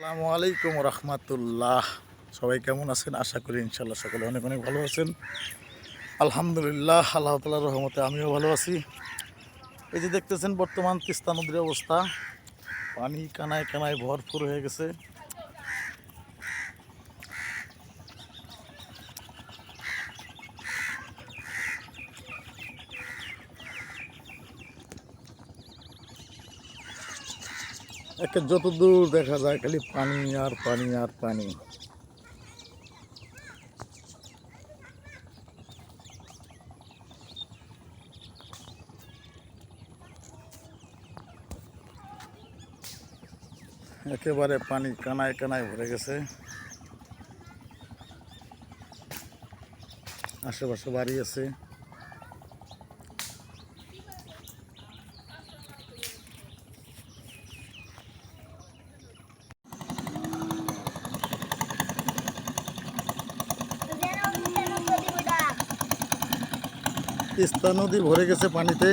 আসসালামু আলাইকুম রহমতুল্লাহ। সবাই কেমন আছেন? আশা করি ইনশাল্লাহ সকলে অনেক অনেক ভালো আছেন। আলহামদুলিল্লাহ, আল্লাহ তালার রহমতে আমিও ভালো আছি। এই যে দেখতেছেন বর্তমান তিস্তা নদীর অবস্থা। পানি কানায় কানায় ভরপুর হয়ে গেছে। একে যত দূর দেখা যায়, খালি পানি আর পানি আর পানি। একেবারে পানি কানায় কানায় ভরে গেছে। আশেপাশে বাড়ি আছে। তিস্তা নদী ভরে গেছে পানিতে।